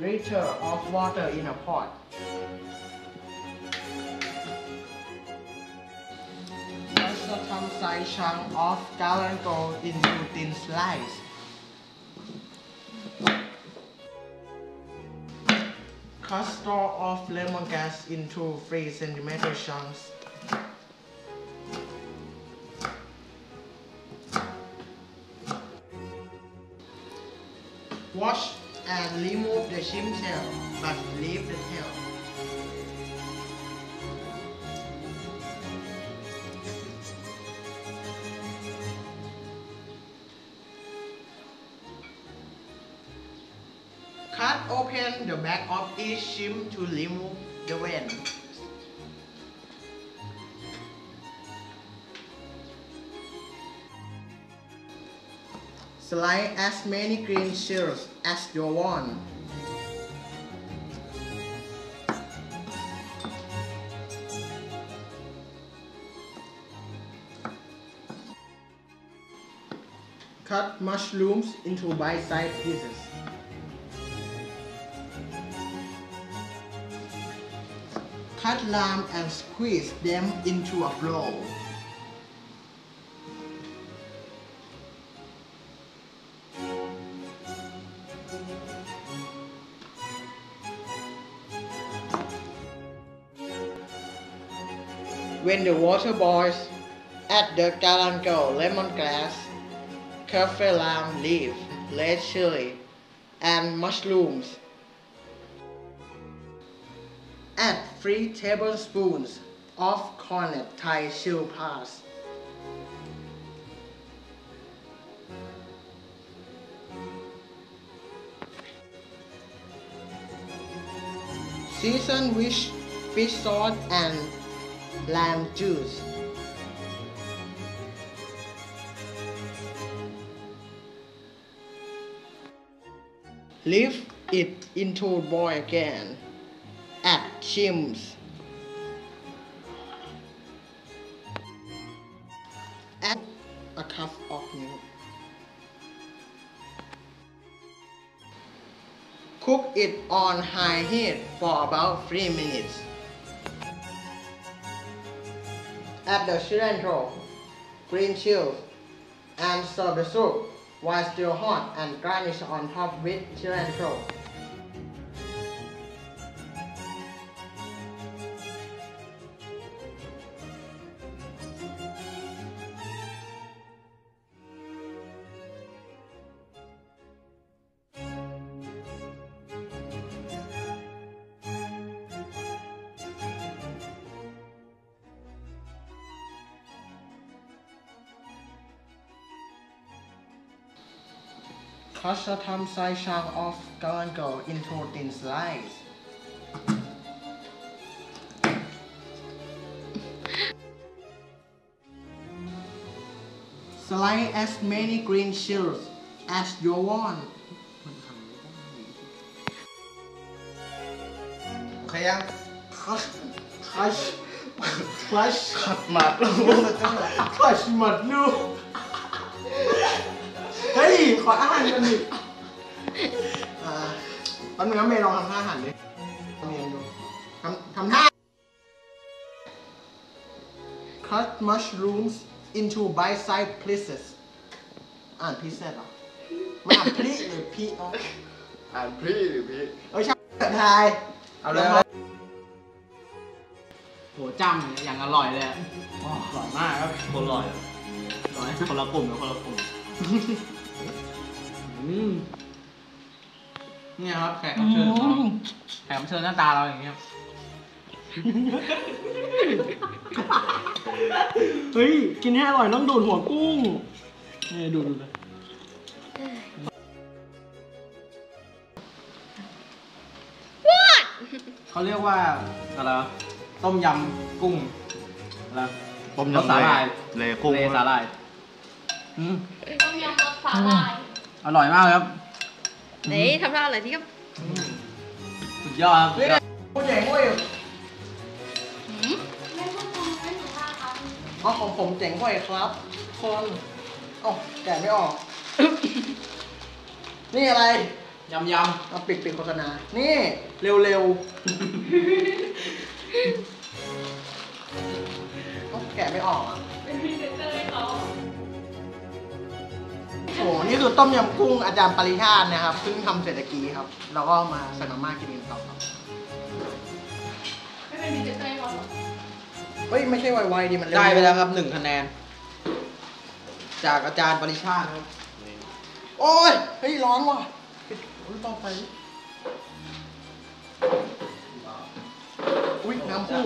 Liter of water in a pot. Custard ทำ size chunk of galangal into thin slice. Cut straw of lemon lemongrass into 3 cm chunks. Wash and remove the shrimp tail, but leave the tail. Cut open the back of each shrimp to remove the vein. Slice as many green shells as you want. Cut mushrooms into bite-sized pieces. Cut lime and squeeze them into a bowl. When the water boils, add the galangal lemongrass, kaffir lime leaf, red chili, and mushrooms. Add 3 tablespoons of corned Thai chill pass. Season with fish sauce and lime juice. Leave it into boil again. Add chims. Add a cup of milk. Cook it on high heat for about 3 minutes. Add the cilantro, green chilies, and serve the soup while still hot and garnish on top with cilantro. Cut some side chunk of galangal into thin slices. Slice as many green chilies as you want. โอเคยัง Crush, crush, crush, ขัดหมัด crush หมัดลูกเฮ้ย ขออาหารกันดิอ่าแป๊บนึงนะเมย์ลองทำท่าอาหารดิเมย์ดูทำทำท่า Cut mushrooms into bite-sized pieces อ่าน pieces เหรอไม่อ่านพลีหรือพีอ๋ออ่านพี่หรือพี่เอ้ยใช่ไทยเอาเลยโหจ้ำเนี่ยอย่างอร่อยเลยอะอ๋ออร่อยมากครับคนอร่อยอะอร่อย คนละกลุ่มนะคนละกลุ่มอืม เนี่ยครับแขกรับเชิญของเราแขกรับเชิญหน้าตาเราอย่างเงี้ย เฮ้ย กินให้อร่อยต้องดูดหัวกุ้งนี่ดูดูเลยเขาเรียกว่าอะไรวะต้มยำกุ้งอะไร ต้มรสยำสาหร่าย เลกุ้งเลสาหร่ายอืมต้มยำรสสาหร่าย อร่อยมากเลยครับไหนทำท่าอะไรที่ก็สุดยอดครับสุดยอดผู้ใหญ่ห้วยไม่พูดตรงไม่ถูกท่าครับอ๋อของผมเจ๋งห้วยครับ คนอ๋อแกะไม่ออก นี่อะไรยำยเอาปิดปิดโฆษณา นี่ เร็วเร็วๆต้องแกะไม่ออกอะ นพรีเซนเตอร์ให้เขาโอ้โหนี่คือต้มยำกุ้งอาจารย์ปริชาตินะครับเพิ่งทำเสร็จตะกี้ครับเราก็มาใส่มาม่ากินกันต่อครับไม่เป็นพรีเซนเตอร์ให้เขาหรอเฮ้ยไม่ใช่ไวๆดิมันำเร็วได้ไปแล้วครับหนึ่งคะแนน จากอาจารย์ปริชาติครับ โอ้ยเฮ้ยร้อนว่ะโอ้ยต่อไป อุ้ยน้ำพุ